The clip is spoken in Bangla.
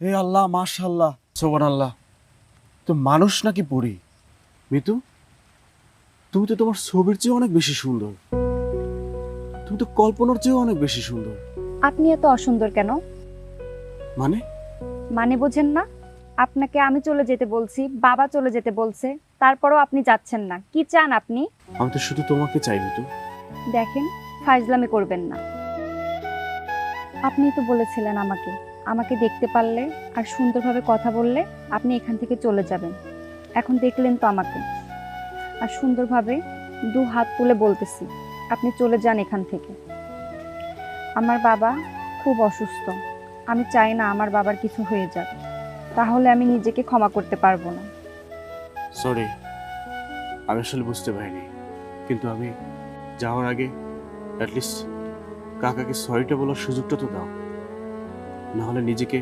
এ আল্লাহ মাশাল্লাহ সোবান আল্লাহ তো মানুষ নাকি পড়ি মিতু তুমি তো তোমার ছবির চেয়ে অনেক বেশি সুন্দর। তুমি তো কল্পনার চেয়েও অনেক বেশি সুন্দর। আপনি এত অসুন্দর কেন? মানে? মানে বোঝেন না আপনাকে আমি চলে যেতে বলছি বাবা চলে যেতে বলছে তারপরও আপনি যাচ্ছেন না। কি চান আপনি? আমি তো শুধু তোমাকে চাই মিতু। দেখেন ফাইজলামি করবেন না। আপনি তো বলেছিলেন আমাকে আমাকে দেখতে পারলে আর সুন্দরভাবে কথা বললে আপনি এখান থেকে চলে যাবেন। এখন দেখলেন তো আমাকে। আর সুন্দরভাবে দু হাত তুলে বলতেছি, আপনি চলে যান এখান থেকে। আমার বাবা খুব অসুস্থ। আমি চাই না আমার বাবার কিছু হয়ে যাক। তাহলে আমি নিজেকে ক্ষমা করতে পারব না। সরি আমি আসলে বুঝতে পারিনি। কিন্তু আমি যাওয়ার আগে অ্যাটলিস্ট কাকাকে সরিটা বলার সুযোগটা তো দাও। না হলে নিজেকে